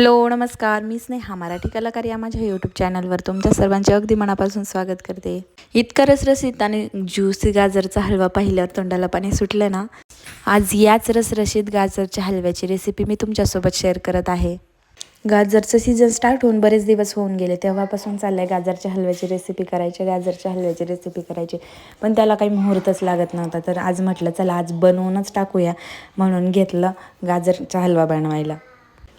Hello नमस्कार. मी स्नेहा मराठी कलाकार या माझ्या यूट्यूब चॅनलवर तुमच्या सर्वांचे अगदी मनापासून स्वागत करते. इतका रसरशीत आणि ज्युसी गाजरचा हलवा पाहिल्यावर तोंडाला पाणी सुटलं ना? आज याच रसरशीत गाजरच्या हलव्याची रेसिपी मी तुमच्यासोबत शेअर करत आहे. गाजरचं सीझन स्टार्ट होऊन बरेच दिवस होऊन गेले. तेव्हापासून चाललंय गाजरच्या हलव्याची रेसिपी करायची गाजरच्या हलव्याची रेसिपी करायची. पण त्याला काही मुहूर्तच लागत नव्हता. तर आज म्हटलं चला आज बनवूनच टाकूया म्हणून घेतलं गाजरचा हलवा बनवायला.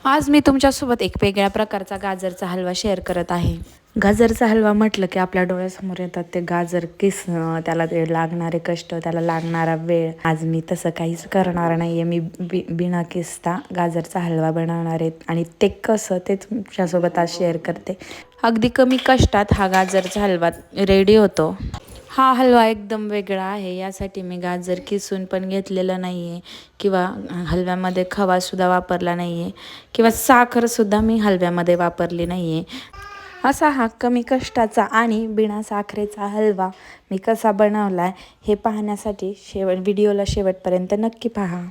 आज मी तुमच्यासोबत एक वेगळ्या प्रकारचा गाजरचा हलवा शेअर करत आहे. गाजरचा हलवा म्हटलं की आपल्या डोळ्यासमोर येतात ते गाजर किसणं त्याला ते लागणारे कष्ट त्याला लागणारा वेळ. आज मी तसं काहीच करणार नाही आहे मी बि बिना किसता गाजरचा हलवा बनवणार आहे आणि ते कसं ते तुमच्यासोबत आज शेअर करते. अगदी कमी कष्टात हा गाजरचा हलवा रेडी होतो. हा हलवा एकदम वेगळा आहे. यासाठी मी गाजर किसून पण घेतलेलं नाही आहे किंवा हलव्यामध्ये खवासुद्धा वापरला नाही आहे किंवा साखरसुद्धा मी हलव्यामध्ये वापरली नाही आहे असा हा कमी कष्टाचा आणि बिना साखरेचा हलवा मी कसा बनवला आहे हे पाहण्यासाठी शेवट व्हिडिओला शेवटपर्यंत नक्की पहा.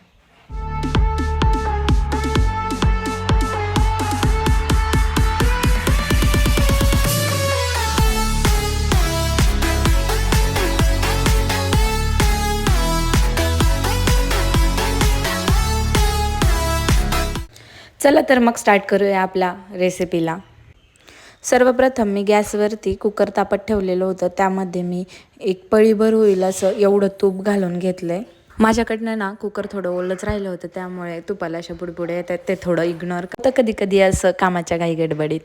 चला तर मग स्टार्ट करूया आपल्या रेसिपीला सर्वप्रथम मी गॅसवरती कुकर तापत ठेवलेलं होतं. त्यामध्ये मी एक पळीभर होईल असं एवढं तूप घालून घेतलं आहे माझ्याकडनं ना कुकर थोडं ओलंच राहिलं होतं. त्यामुळे तुपाला अशा बुडबुडे येतात ते थोडं इग्नोर करतं कधी कधी असं कामाच्या घाई गडबडीत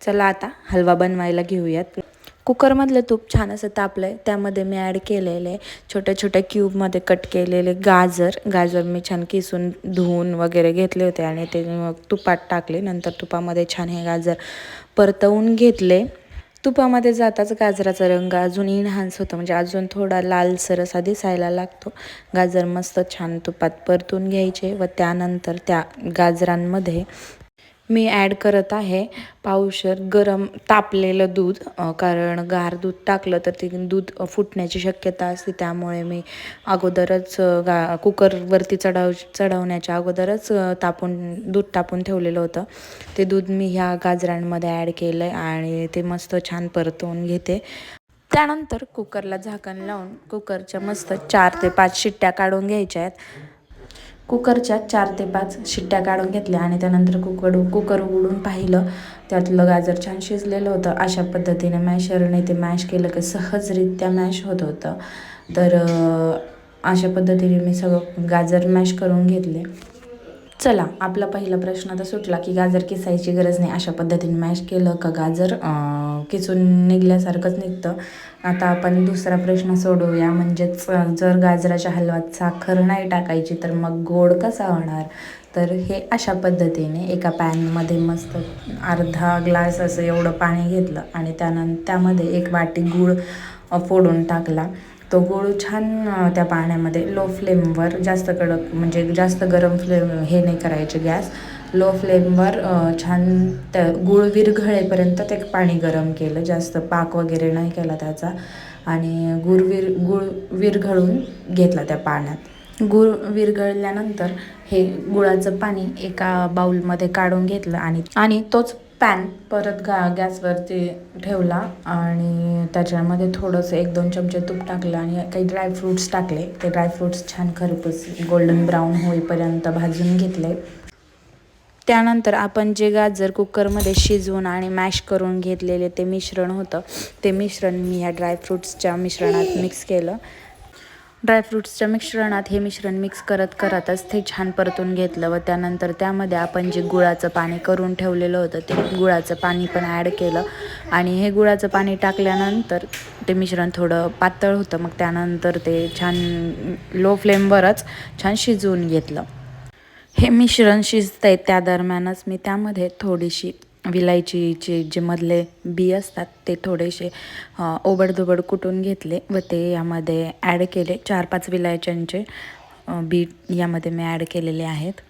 चला आता हलवा बनवायला घेऊयात. कुकरमधलं तूप छान असं तापलं आहे त्यामध्ये मी ॲड केलेले छोट्या छोट्या क्यूबमध्ये कट केलेले गाजर. गाजर मी छान किसून धुवून वगैरे घेतले होते आणि ते मग तुपात टाकले. नंतर तुपामध्ये छान हे गाजर परतवून घेतले. तुपामध्ये जाताच गाजराचा रंग अजून इन्हान्स होतो म्हणजे अजून थोडा लालसर असा दिसायला लागतो. गाजर मस्त छान तुपात परतून घ्यायचे व त्यानंतर त्या गाजरांमध्ये मी ॲड करत आहे. पावशर गरम तापलेलं दूध कारण गार दूध टाकलं तर ते दूध फुटण्याची शक्यता असते. त्यामुळे मी अगोदरच गा कुकरवरती चढाव चढवण्याच्या अगोदरच तापून दूध तापून ठेवलेलं होतं. ते दूध मी ह्या गाजरांमध्ये ॲड केलं आहे आणि ते मस्त छान परतवून घेते. त्यानंतर कुकरला झाकण लावून कुकरच्या मस्त चार ते पाच शिट्ट्या काढून घ्यायच्या आहेत. कुकरच्या चार ते पाच शिट्ट्या काढून घेतल्या आणि त्यानंतर कुकर कुकर उघडून पाहिलं. त्यातलं गाजर छान शिजलेलं होतं. अशा पद्धतीने मॅशरने ते मॅश केलं की सहजरित्या मॅश होत होतं. तर अशा पद्धतीने मी सगळं गाजर मॅश करून घेतले. चला आपला पहिला प्रश्न तर सुटला की गाजर किसायची गरज नाही. अशा पद्धतीने मॅश केलं का गाजर किसून निघल्यासारखंच निघतं. आता आपण दुसरा प्रश्न सोडवूया. म्हणजेच जर गाजराच्या हलव्यात साखर नाही टाकायची तर मग गोड कसा होणार? तर हे अशा पद्धतीने एका पॅनमध्ये मस्त अर्धा ग्लास असं एवढं पाणी घेतलं आणि त्यानंतर त्यामध्ये एक वाटी गूळ फोडून टाकला. तो गूळ छान त्या पाण्यामध्ये लो फ्लेमवर जास्त कडक म्हणजे जास्त गरम फ्लेम हे नाही करायचे गॅस. लो फ्लेमवर छान त्या गूळ विरघळेपर्यंत ते पाणी गरम केलं. जास्त पाक वगैरे नाही केला त्याचा. आणि गुळ विर गूळ विरघळून घेतला त्या पाण्यात. गूळ विरघळल्यानंतर हे गुळाचं पाणी एका बाऊलमध्ये काढून घेतलं आणि आणि तोच पॅन परत गा गॅसवरती ठेवला आणि त्याच्यामध्ये थोडंसं एक दोन चमचे तूप टाकलं आणि काही ड्रायफ्रूट्स टाकले. ते ड्रायफ्रूट्स छान खरपूस गोल्डन ब्राऊन होईपर्यंत भाजून घेतले. त्यानंतर आपण जे गाजर कुकरमध्ये शिजवून आणि मॅश करून घेतलेले ते मिश्रण होतं. ते मिश्रण मी ह्या ड्रायफ्रूट्सच्या मिश्रणात मिक्स केलं. ड्रायफ्रूट्सच्या मिश्रणात हे मिश्रण मिक्स करत करतच ते छान परतून घेतलं व त्यानंतर त्यामध्ये आपण जे गुळाचं पाणी करून ठेवलेलं होतं ते गुळाचं पाणी पण ॲड केलं. आणि हे गुळाचं पाणी टाकल्यानंतर ते मिश्रण थोडं पातळ होतं. मग त्यानंतर ते छान लो फ्लेमवरच छान शिजवून घेतलं. हे मिश्रण शिजतं आहे त्या दरम्यानच मी त्यामध्ये थोडीशी विलायचीचे जे मधले बी असतात ते थोडेसे ओबडधोबड कुटून घेतले व ते यामध्ये ॲड केले. चार पाच विलायच्यांचे बी यामध्ये मी ॲड केलेले आहेत.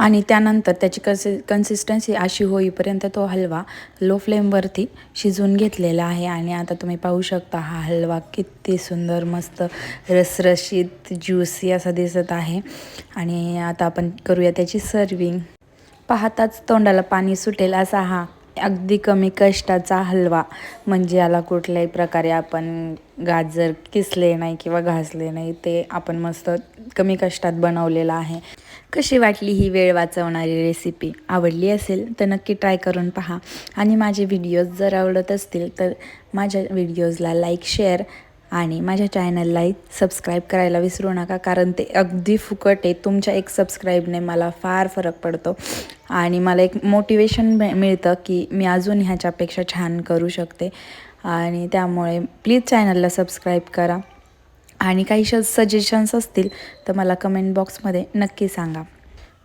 आणि त्यानंतर त्याची कन्सि कन्सिस्टन्सी अशी होईपर्यंत तो हलवा लो फ्लेमवरती शिजवून घेतलेला आहे. आणि आता तुम्ही पाहू शकता हा हलवा किती सुंदर मस्त रसरशीत ज्युसी असा दिसत आहे. आणि आता आपण करूया त्याची सर्विंग पाहताच तोंडाला पाणी सुटेल असा हा अगदी कमी कष्टाचा हलवा. म्हणजे याला कुठल्याही प्रकारे आपण गाजर किसले नाही किंवा घासले नाही ते आपण मस्त कमी कष्टात बनवलेलं आहे. कशी वाटली ही वेळ वाचवणारी रेसिपी आवडली असेल तर नक्की ट्राय करून पहा. आणि माझे व्हिडिओज जर आवडत असतील तर माझ्या व्हिडिओजला लाईक शेअर आणि माझ्या चॅनललाही सबस्क्राईब करायला विसरू नका कारण ते अगदी फुकट आहे. तुमच्या एक सबस्क्राईबने मला फार फरक पडतो. आणि मला एक मोटिवेशन मिळतं की मी अजून ह्याच्यापेक्षा छान करू शकते. आणि त्यामुळे प्लीज चॅनलला सबस्क्राईब करा. आणि काही श सजेशन्स असतील तर मला कमेंट बॉक्समध्ये नक्की सांगा.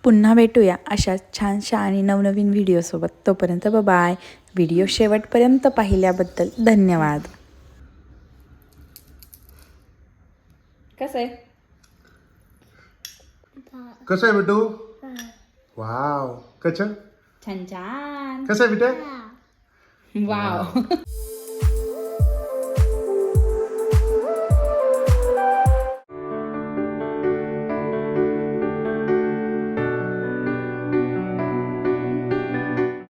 पुन्हा भेटूया अशा छानशा आणि नवनवीन व्हिडिओसोबत तोपर्यंत बाय व्हिडिओ शेवटपर्यंत पाहिल्याबद्दल धन्यवाद. कसं आहे कसं आहे बिटू वाव कच छान छान. कसं आहे बिटे वाव